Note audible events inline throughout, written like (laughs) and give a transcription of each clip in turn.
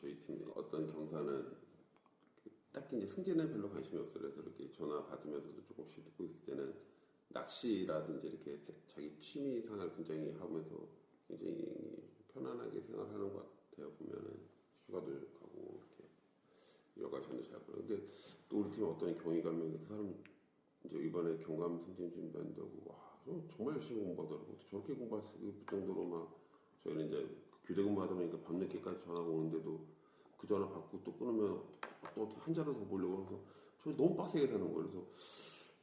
저희 팀 어떤 경사는 그 딱히 이제 승진에 별로 관심이 없어요. 그래서 이렇게 전화 받으면서도 조금씩 듣고 있을 때는 낚시라든지 이렇게 세- 자기 취미 생활 굉장히 하면서 굉장히 편안하게 생활하는 것 같아요. 보면은 휴가도 가고 이렇게 여가 시간도 잘 보내. 근데 또 우리 팀에 어떤 있는데 그 사람 이제 이번에 경감 승진 준비한다고 와저 정말 열심히 공부하더라고. 저렇게 공부할 수 정도로 막 저희는 이제 교대 근무하다 보니까 밤늦게까지 전화가 오는데도 그 전화 받고 또 끊으면 또 어떻게 한 자리 더 보려고 해서 저 너무 빡세게 사는 거예요. 그래서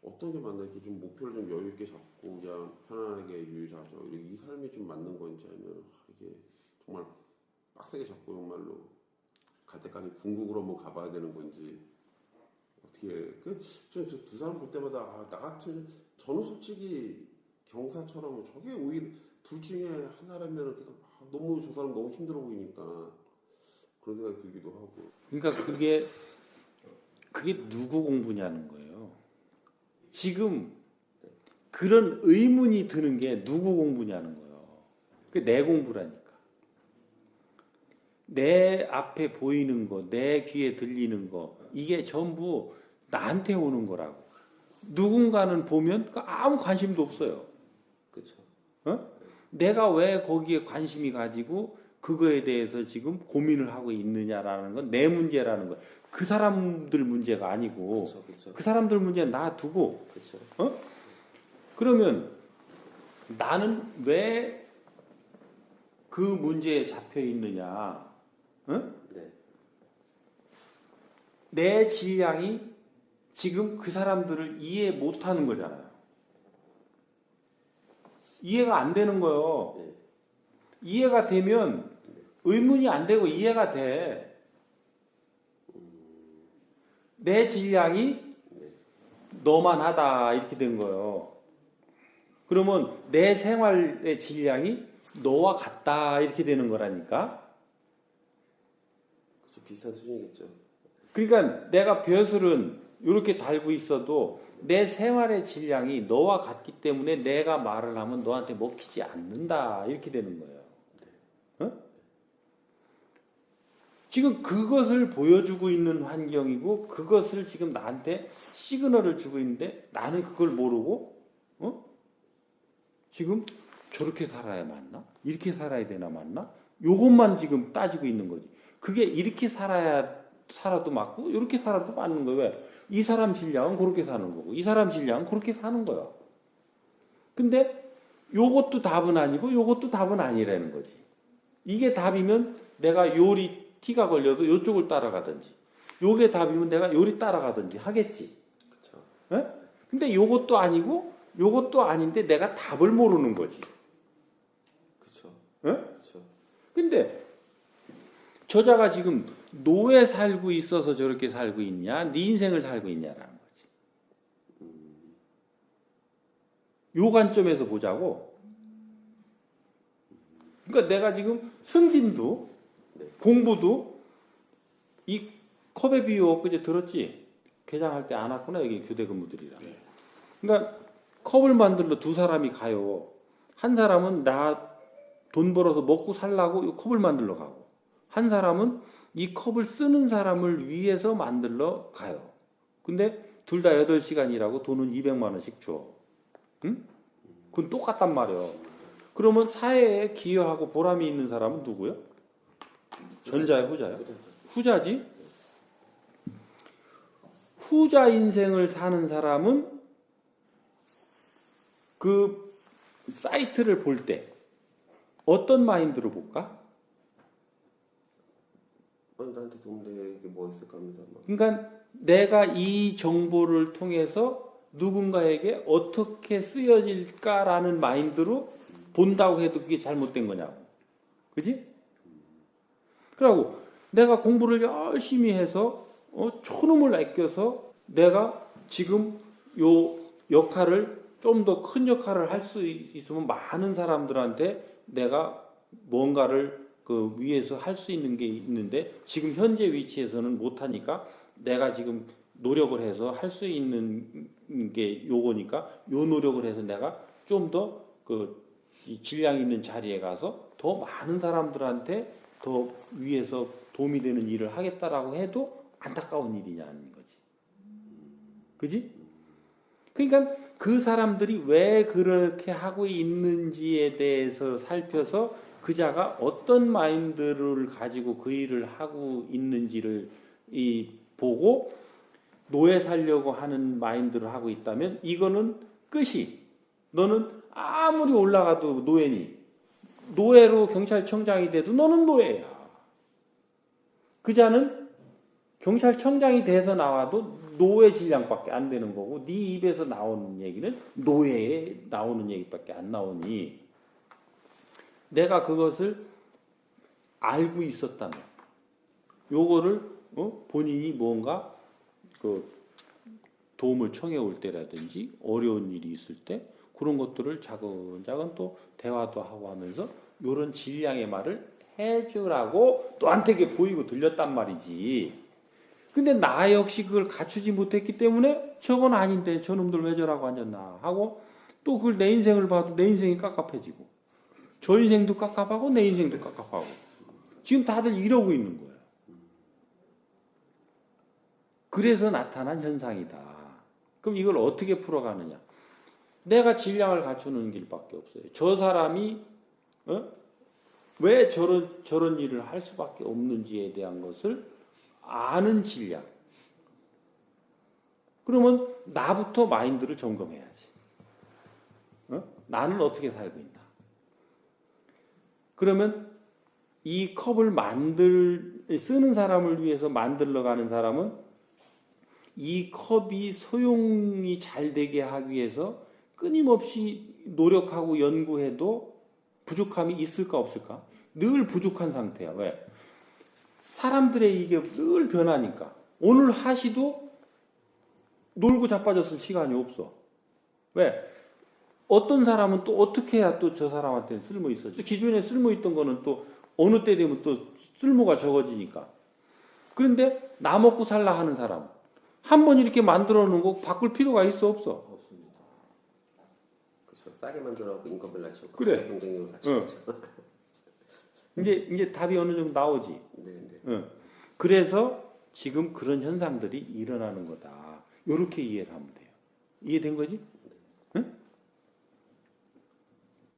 어떤 게 맞나 이렇게 좀 목표를 좀 여유 있게 잡고 그냥 편안하게 유유자적 이 삶이 좀 맞는 건지 아니면 아, 이게 정말 빡세게 잡고 정말로 갈 때까지 궁극으로 한번 가봐야 되는 건지 어떻게 그저두 사람 볼 때마다 아, 나 같은 저는 솔직히 경사처럼 저게 오히려 둘 중에 하나라면 아, 너무 저 사람 너무 힘들어 보이니까 그런 생각이 들기도 하고 그러니까 그게 그게 누구 공부냐는 거예요. 지금 그런 의문이 드는 게 누구 공부냐는 거예요. 그게 내 공부라니까. 내 앞에 보이는 거, 내 귀에 들리는 거, 이게 전부 나한테 오는 거라고. 누군가는 보면 그 아무 관심도 없어요. 내가 왜 거기에 관심이 가지고 그거에 대해서 지금 고민을 하고 있느냐라는 건 내 문제라는 거야. 그 사람들 문제가 아니고 그렇죠. 그렇죠. 그 사람들 문제 놔두고 그렇죠. 그러면 나는 왜 그 문제에 잡혀 있느냐? 응? 네. 내 질량이 지금 그 사람들을 이해 못하는 거잖아요. 이해가 안 되는 거예요. 네. 이해가 되면 의문이 안 되고 이해가 돼. 내 질량이 네. 너만 하다 이렇게 된 거예요. 그러면 내 생활의 질량이 너와 같다 이렇게 되는 거라니까. 그렇죠. 비슷한 수준이겠죠. 그러니까 내가 벼슬은 이렇게 달고 있어도 내 생활의 질량이 너와 같기 때문에 내가 말을 하면 너한테 먹히지 않는다 이렇게 되는 거예요. 어? 지금 그것을 보여주고 있는 환경이고 그것을 지금 나한테 시그널을 주고 있는데 나는 그걸 모르고 어? 지금 저렇게 살아야 맞나? 이렇게 살아야 되나 맞나? 요것만 지금 따지고 있는 거지. 그게 이렇게 살아야 살아도 맞고 이렇게 살아도 맞는 거예요. 왜? 이 사람 질량은 그렇게 사는 거고 이 사람 질량은 그렇게 사는 거야. 근데 요것도 답은 아니고 요것도 답은 아니라는 거지. 이게 답이면 내가 요리 티가 걸려도 요쪽을 따라가든지 요게 답이면 내가 요리 따라가든지 하겠지. 그렇죠. 예? 근데 요것도 아니고 요것도 아닌데 내가 답을 모르는 거지. 그렇죠. 예? 그렇죠. 근데 저자가 지금 노에 살고 있어서 저렇게 살고 있냐, 네 인생을 살고 있냐라는 거지. 요 관점에서 보자고. 그러니까 내가 지금 승진도 네. 공부도 이 컵의 비유 엊그제 들었지? 개장할 때 안 왔구나 여기 교대 근무들이랑. 그러니까 컵을 만들러 두 사람이 가요. 한 사람은 나 돈 벌어서 먹고 살라고 이 컵을 만들러 가고 한 사람은 이 컵을 쓰는 사람을 위해서 만들러 가요. 근데 둘 다 8시간이라고 돈은 200만 원씩 줘. 응? 그건 똑같단 말이에요. 그러면 사회에 기여하고 보람이 있는 사람은 누구요? 후자야? 후자죠. 후자지. 후자 인생을 사는 사람은 그 사이트를 볼 때 어떤 마인드로 볼까? 어, 나한테 도움되게 뭐 있을까 하면서 막 그러니까 내가 이 정보를 통해서 누군가에게 어떻게 쓰여질까라는 마인드로 본다고 해도 그게 잘못된 거냐고. 그지? 그러고 내가 공부를 열심히 해서 어, 초놈을 아껴서 내가 지금 요 역할을 좀 더 큰 역할을 할 수 있으면 많은 사람들한테 내가 뭔가를 그 위에서 할 수 있는 게 있는데 지금 현재 위치에서는 못 하니까 내가 지금 노력을 해서 할 수 있는 게 요거니까 요 노력을 해서 내가 좀 더 그 질량 있는 자리에 가서 더 많은 사람들한테 더 위에서 도움이 되는 일을 하겠다라고 해도 안타까운 일이냐는 거지. 그지? 그러니까 그 사람들이 왜 그렇게 하고 있는지에 대해서 살펴서 그 자가 어떤 마인드를 가지고 그 일을 하고 있는지를 이 보고 노예 살려고 하는 마인드를 하고 있다면 이거는 끝이. 너는 아무리 올라가도 노예니. 노예로 경찰청장이 돼도 너는 노예야. 그 자는 경찰청장이 돼서 나와도 노예 질량밖에 안 되는 거고 네 입에서 나오는 얘기는 노예에 나오는 얘기밖에 안 나오니 내가 그것을 알고 있었다면 요거를 어? 본인이 뭔가 그 도움을 청해 올 때라든지 어려운 일이 있을 때 그런 것들을 차근차근 또 대화도 하고 하면서 요런 질량의 말을 해주라고 너한테 보이고 들렸단 말이지. 근데 나 역시 그걸 갖추지 못했기 때문에 저건 아닌데 저놈들 왜 저라고 앉았나 하고 또 그걸 내 인생을 봐도 내 인생이 깝깝해지고 저 인생도 깝깝하고 내 인생도 깝깝하고 지금 다들 이러고 있는 거예요. 그래서 나타난 현상이다. 그럼 이걸 어떻게 풀어가느냐? 내가 질량을 갖추는 길밖에 없어요. 저 사람이 어? 왜 저런 저런 일을 할 수밖에 없는지에 대한 것을 아는 질량. 그러면 나부터 마인드를 점검해야지. 어? 나는 어떻게 살고 있나? 그러면 이 컵을 만들 쓰는 사람을 위해서 만들러 가는 사람은 이 컵이 소용이 잘 되게 하기 위해서 끊임없이 노력하고 연구해도 부족함이 있을까 없을까? 늘 부족한 상태야. 왜? 사람들의 이게 늘 변하니까 오늘 하시도 놀고 자빠졌을 시간이 없어. 왜? 어떤 사람은 또 어떻게 해야 또 저 사람한테 쓸모 있어. 기존에 쓸모 있던 거는 또 어느 때 되면 또 쓸모가 적어지니까. 그런데 나 먹고 살라 하는 사람 한 번 이렇게 만들어 놓은 거 바꿀 필요가 있어 없어. 없습니다. 그렇죠. 싸게 만들어갖고 인건비 낮추고 그래. 경쟁력을 같이 응. 하죠. (laughs) 이제 이제 답이 어느 정도 나오지. 네, 네. 응. 그래서 지금 그런 현상들이 일어나는 거다. 이렇게 이해를 하면 돼요. 이해된 거지?